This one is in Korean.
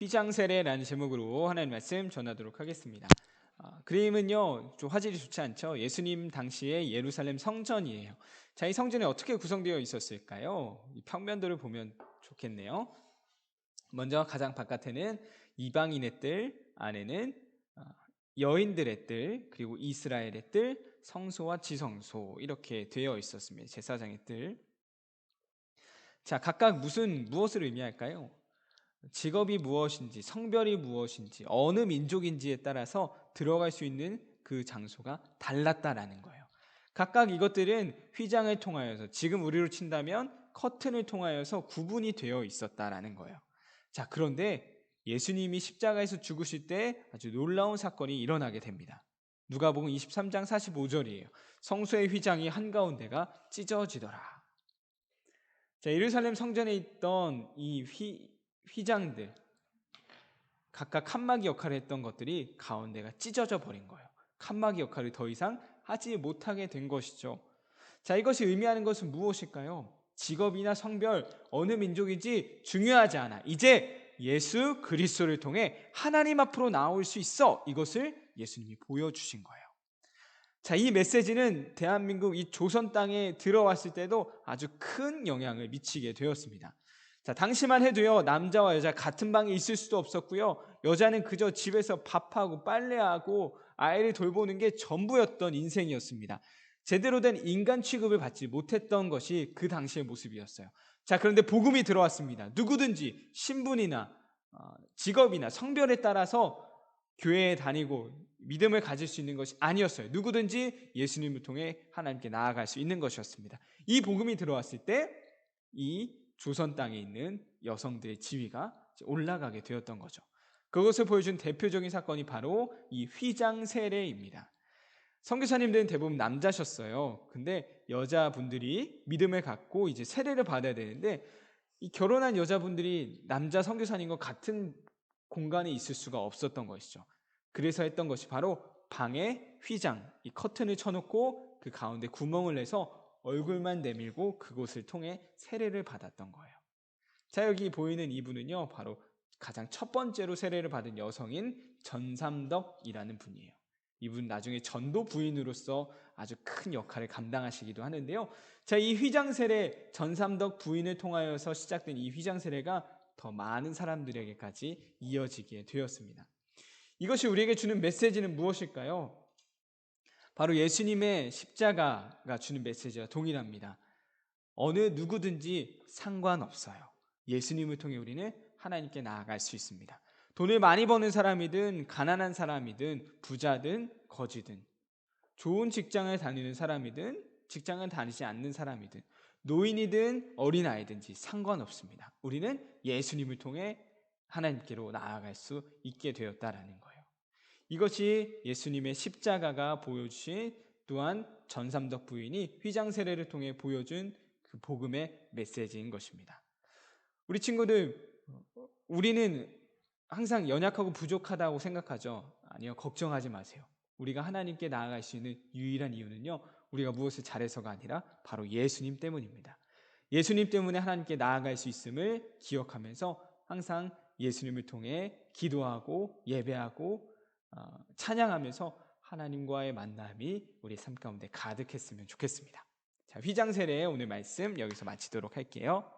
휘장세례라는 제목으로 하나님 말씀 전하도록 하겠습니다. 아, 그림은요 좀 화질이 좋지 않죠. 예수님 당시의 예루살렘 성전이에요. 자, 이 성전이 어떻게 구성되어 있었을까요? 이 평면도를 보면 좋겠네요. 먼저 가장 바깥에는 이방인의 뜰, 안에는 아, 여인들의 뜰, 그리고 이스라엘의 뜰, 성소와 지성소 이렇게 되어 있었습니다. 제사장의 뜰. 자, 각각 무슨 무엇을 의미할까요? 직업이 무엇인지, 성별이 무엇인지, 어느 민족인지에 따라서 들어갈 수 있는 그 장소가 달랐다라는 거예요. 각각 이것들은 휘장을 통하여서 지금 우리로 친다면 커튼을 통하여서 구분이 되어 있었다라는 거예요. 자, 그런데 예수님이 십자가에서 죽으실 때 아주 놀라운 사건이 일어나게 됩니다. 누가복음 23장 45절이에요. 성소의 휘장이 한가운데가 찢어지더라. 자, 예루살렘 성전에 있던 이 휘, 휘장들 각각 칸막이 역할을 했던 것들이 가운데가 찢어져 버린 거예요. 칸막이 역할을 더 이상 하지 못하게 된 것이죠. 자, 이것이 의미하는 것은 무엇일까요? 직업이나 성별, 어느 민족인지 중요하지 않아. 이제 예수 그리스도를 통해 하나님 앞으로 나올 수 있어. 이것을 예수님이 보여주신 거예요. 자, 이 메시지는 대한민국 이 조선 땅에 들어왔을 때도 아주 큰 영향을 미치게 되었습니다. 자, 당시만 해도요, 남자와 여자 같은 방에 있을 수도 없었고요, 여자는 그저 집에서 밥하고 빨래하고 아이를 돌보는 게 전부였던 인생이었습니다. 제대로 된 인간 취급을 받지 못했던 것이 그 당시의 모습이었어요. 자, 그런데 복음이 들어왔습니다. 누구든지 신분이나 어, 직업이나 성별에 따라서 교회에 다니고 믿음을 가질 수 있는 것이 아니었어요. 누구든지 예수님을 통해 하나님께 나아갈 수 있는 것이었습니다. 이 복음이 들어왔을 때 이 조선 땅에 있는 여성들의 지위가 올라가게 되었던 거죠. 그것을 보여준 대표적인 사건이 바로 이 휘장 세례입니다. 선교사님들은 대부분 남자셨어요. 근데 여자분들이 믿음을 갖고 이제 세례를 받아야 되는데 이 결혼한 여자분들이 남자 선교사님과 같은 공간에 있을 수가 없었던 것이죠. 그래서 했던 것이 바로 방에 휘장, 이 커튼을 쳐놓고 그 가운데 구멍을 내서 얼굴만 내밀고 그곳을 통해 세례를 받았던 거예요. 자, 여기 보이는 이분은요, 바로 가장 첫 번째로 세례를 받은 여성인 전삼덕이라는 분이에요. 이분 나중에 전도 부인으로서 아주 큰 역할을 감당하시기도 하는데요. 자, 이 휘장 세례 전삼덕 부인을 통하여서 시작된 이 휘장 세례가 더 많은 사람들에게까지 이어지게 되었습니다. 이것이 우리에게 주는 메시지는 무엇일까요? 바로 예수님의 십자가가 주는 메시지와 동일합니다. 어느 누구든지 상관없어요. 예수님을 통해 우리는 하나님께 나아갈 수 있습니다. 돈을 많이 버는 사람이든 가난한 사람이든 부자든 거지든 좋은 직장을 다니는 사람이든 직장을 다니지 않는 사람이든 노인이든 어린아이든지 상관없습니다. 우리는 예수님을 통해 하나님께로 나아갈 수 있게 되었다라는 거예요. 이것이 예수님의 십자가가 보여주신 또한 전삼덕 부인이 휘장 세례를 통해 보여준 그 복음의 메시지인 것입니다. 우리 친구들, 우리는 항상 연약하고 부족하다고 생각하죠. 아니요, 걱정하지 마세요. 우리가 하나님께 나아갈 수 있는 유일한 이유는요, 우리가 무엇을 잘해서가 아니라 바로 예수님 때문입니다. 예수님 때문에 하나님께 나아갈 수 있음을 기억하면서 항상 예수님을 통해 기도하고 예배하고 어, 찬양하면서 하나님과의 만남이 우리 삶 가운데 가득했으면 좋겠습니다. 자, 휘장 세례의 오늘 말씀 여기서 마치도록 할게요.